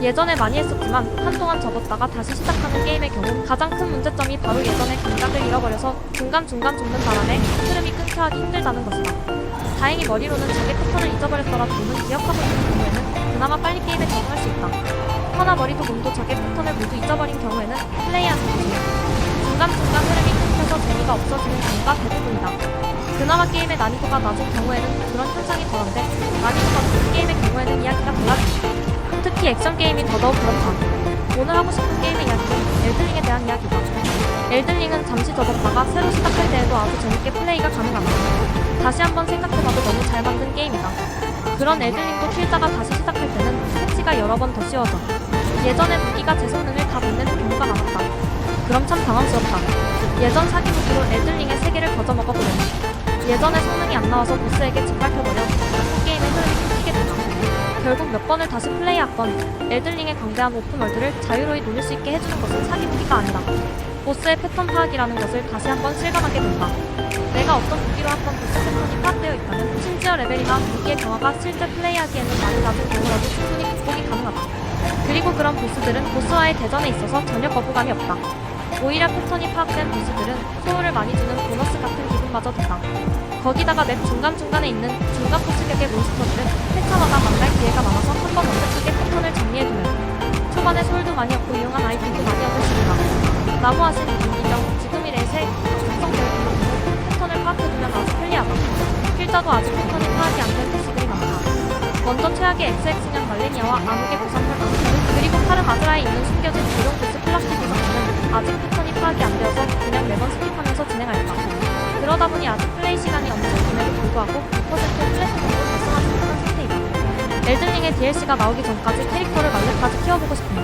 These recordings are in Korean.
예전에 많이 했었지만 한동안 접었다가 다시 시작하는 게임의 경우 가장 큰 문제점이 바로 예전의 감각을 잃어버려서 중간중간 죽는 바람에 흐름이 끊겨 하기 힘들다는 것이다. 다행히 머리로는 자기 패턴을 잊어버렸더라도 몸은 기억하고 있는 경우에는 그나마 빨리 게임에 적응할 수 있다. 허나 머리도 몸도 자기 패턴을 모두 잊어버린 경우에는 플레이하는 거지. 중간중간 흐름이 끊겨서 재미가 없어지는 경우가 대부분이다. 그나마 게임의 난이도가 낮은 경우에는 그런 현상이 덜한데 난이도가 높은 게임의 경우에는 이야기가 달라진다. 특히 액션 게임이 더더욱 그렇다. 오늘 하고 싶은 게임의 이야기는 엘들링에 대한 이야기다. 엘들링은 잠시 접었다가 새로 시작할 때에도 아주 재밌게 플레이가 가능하다. 다시 한번 생각해봐도 너무 잘 만든 게임이다. 그런 엘들링도 킬자가 다시 시작할 때는 패치가 여러 번더 쉬워져. 예전에 무기가 제 성능을 다 못 내는 경우가 많았다. 그럼 참 당황스럽다. 예전 사기 무기로 엘들링의 세계를 거저먹어보려니 예전에 성능이 안 나와서 보스에게 짓밟혀버려 그 게임 결국 몇 번을 다시 플레이했던 엘들링의 광대한 오픈월드를 자유로이 노릴 수 있게 해주는 것은 사기 무기가 아니다. 보스의 패턴 파악이라는 것을 다시 한번 실감하게 된다. 내가 어떤 무기로 한번 보스 패턴이 파악되어 있다면 심지어 레벨이나 무기의 강화가 실제 플레이하기에는 많이 낮은 경우라도 충분히 극복이 가능하다. 그리고 그런 보스들은 보스와의 대전에 있어서 전혀 거부감이 없다. 오히려 패턴이 파악된 보스들은 소울을 많이 주는 보너스 같은 기분마저 든다. 거기다가 맵 중간중간에 있는 중간 보스격의 몬스터들은 패턴마다 만날 기회가 많아서 한번 완벽하게 패턴을 정리해두면 초반에 소울도 많이 얻고 유용한 아이템도 많이 있다. 나무하신 김기정, 지금 이래 새 작성되어 패턴을 파악해두면 아주 편리하다. 필자도 아직 패턴이 파악이 안된 보스들이 많다. 먼저 최악의 XX년 말레니아와 암흑의 보상물 그리고 카르마즈라에 있는 숨겨진 조룡 보스 플라스틱 보상물은 아직 패턴이 파악이 안 되어서 그냥 매번 스킵하면서 진행할까. 그러다 보니 아직 플레이 시간이 엄청 긴에도 불구하고 엘든링의 DLC가 나오기 전까지 캐릭터를 말레까지 키워보고 싶은데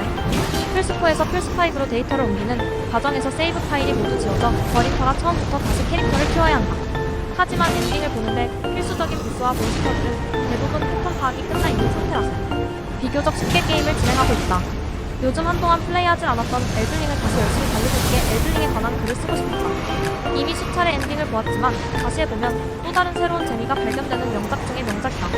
플스4에서 플스5로 데이터를 옮기는 과정에서 세이브 파일이 모두 지워져 버림터라 처음부터 다시 캐릭터를 키워야 한다. 하지만 엔딩을 보는데 필수적인 보스와 몬스터들은 대부분 패턴 파악이 끝나 있는 상태라서 비교적 쉽게 게임을 진행하고 있다. 요즘 한동안 플레이하지 않았던 엘들링을 다시 열심히 달려볼게 엘들링에 관한 글을 쓰고 싶었다. 이미 수차례 엔딩을 보았지만 다시 해보면 또 다른 새로운 재미가 발견되는 명작 중의 명작이다.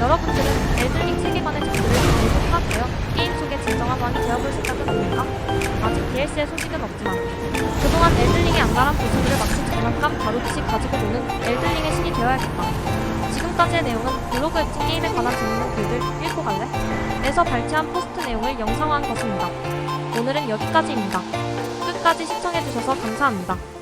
여러분들은 엘들링 세계관의 정보를 모두 파악하여 게임 속의 진정한 왕이 되어볼 생각은 없는가? 아직 DLC의 소식은 없지만 그동안 엘들링의 안달한 보스들을 마치 장난감 다루듯이 가지고 노는 엘들링의 신이 되어야겠다. 지금까지의 내용은 블로그에 친 게임에 관한 재밌는 글들 읽고 갈래? 에서 발췌한 포스트 내용을 영상화한 것입니다. 오늘은 여기까지입니다. 끝까지 시청해주셔서 감사합니다.